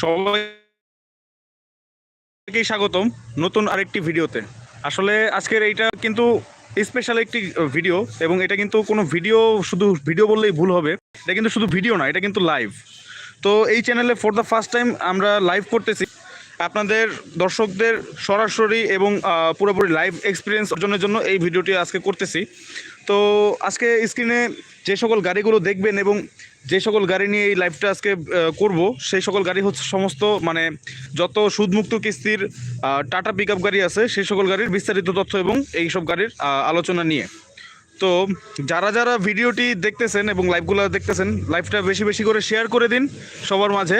সবাইকেই স্বাগতম নতুন আরেকটি ভিডিওতে। আসলে আজকের এইটা কিন্তু স্পেশাল একটি ভিডিও এবং এটা কিন্তু কোনো ভিডিও শুধু ভিডিও বললেই ভুল হবে। এটা কিন্তু শুধু ভিডিও না, এটা কিন্তু লাইভ তো এই চ্যানেলে ফর দ্য ফার্স্ট টাইম আমরা লাইভ করতেছি। আপনাদের, দর্শকদের সরাসরি এবং পুরোপুরি লাইভ এক্সপিরিয়েন্স অর্জনের জন্য এই ভিডিওটি আজকে করতেছি। তো আজকে স্ক্রিনে যে সকল গাড়িগুলো দেখবেন এবং যে সকল গাড়ি নিয়ে এই লাইভটা আজকে করব, সেই সকল গাড়ি হচ্ছে সমস্ত মানে যত সুদমুক্ত কিস্তির টাটা পিক গাড়ি আছে, সেই সকল গাড়ির বিস্তারিত তথ্য এবং এই সব গাড়ির আলোচনা নিয়ে। তো যারা যারা ভিডিওটি দেখতেছেন এবং লাইভগুলো দেখতেছেন লাইভটা বেশি বেশি করে শেয়ার করে দিন সবার মাঝে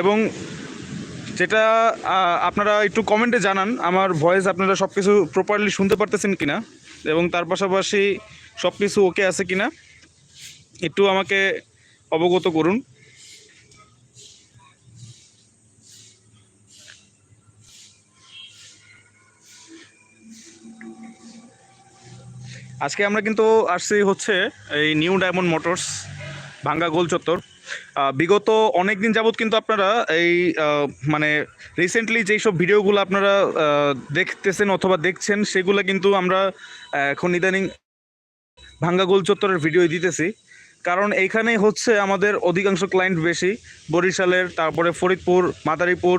এবং যেটা আপনারা একটু কমেন্টে জানান, আমার ভয়েস আপনারা সব কিছু প্রপারলি শুনতে পারতেছেন কিনা এবং তার পাশাপাশি সব কিছু ওকে আছে কিনা, একটু আমাকে অবগত করুন। আজকে আমরা কিন্তু আসছি হচ্ছে এই নিউ ডায়মন্ড মোটরস ভাঙ্গা গোল চত্বর। বিগত অনেক দিন যাবৎ কিন্তু আপনারা এই মানে রিসেন্টলি যেই সব ভিডিওগুলো আপনারা দেখতেছেন অথবা দেখছেন, সেগুলো কিন্তু আমরা এখন ইদানিং ভাঙ্গা গোল চত্বরের ভিডিও দিতেছি। কারণ এইখানেই হচ্ছে আমাদের অধিকাংশ ক্লায়েন্ট বেশি। বরিশালের, তারপরে ফরিদপুর, মাদারীপুর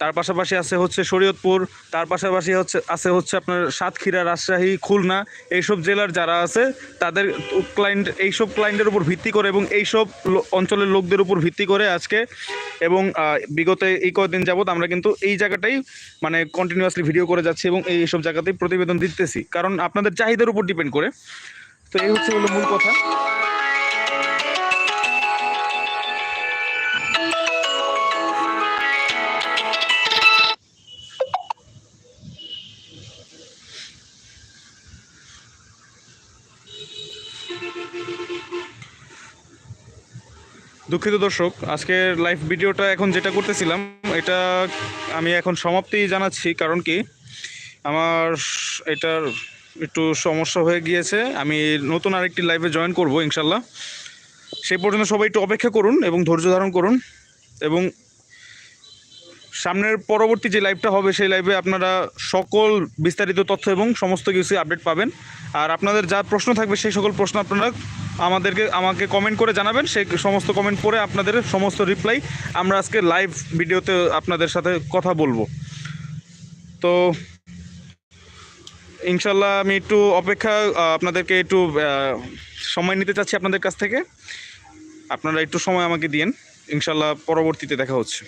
তার পাশাপাশি আছে হচ্ছে শরীয়তপুর, তার পাশাপাশি হচ্ছে, আছে হচ্ছে আপনার সাতক্ষীরা, রাজশাহী, খুলনা, এইসব জেলার যারা আছে, তাদের ক্লায়েন্ট এইসব ক্লায়েন্টের উপর ভিত্তি করে এবং এইসব অঞ্চলের লোকদের উপর ভিত্তি করে আজকে এবং বিগত এই কদিন যাবৎ আমরা কিন্তু এই জায়গাটাই মানে কন্টিনিউয়াসলি ভিডিও করে যাচ্ছি এবং এই সব জায়গাতেই প্রতিবেদন দিতেছি। কারণ আপনাদের চাহিদার উপর ডিপেন্ড করে। তো এই হচ্ছে হলো মূল কথা। দুঃখিত দর্শক, আজকের লাইভ ভিডিওটা এখন যেটা করতেছিলাম, এটা আমি এখন সমাপ্তি জানাচ্ছি, কারণ কি? আমার এটার একটু সমস্যা হয়ে গিয়েছে, আমি নতুন আরেকটি লাইভে জয়েন করব, ইনশাল্লাহ। সেই পর্যন্ত সবাই একটু অপেক্ষা করুন এবং ধৈর্য ধারণ করুন, এবং সামনের পরবর্তী যে লাইভটা হবে, সেই লাইভে আপনারা সকল বিস্তারিত তথ্য এবং সমস্ত কিছু আপডেট পাবেন। আর আপনাদের যা প্রশ্ন থাকবে, সেই সকল প্রশ্ন আপনারা আমাদেরকে, আমাকে কমেন্ট করে জানাবেন। সেই সমস্ত কমেন্ট পরে আপনাদের সমস্ত রিপ্লাই আমরা আজকে লাইভ ভিডিওতে আপনাদের সাথে কথা বলব। তো ইনশাল্লাহ আমি একটু অপেক্ষা আপনাদেরকে একটু সময় নিতে চাচ্ছি আপনাদের কাছ থেকে। আপনারা একটু সময় আমাকে দিন ইনশাল্লাহ পরবর্তীতে দেখা হচ্ছে।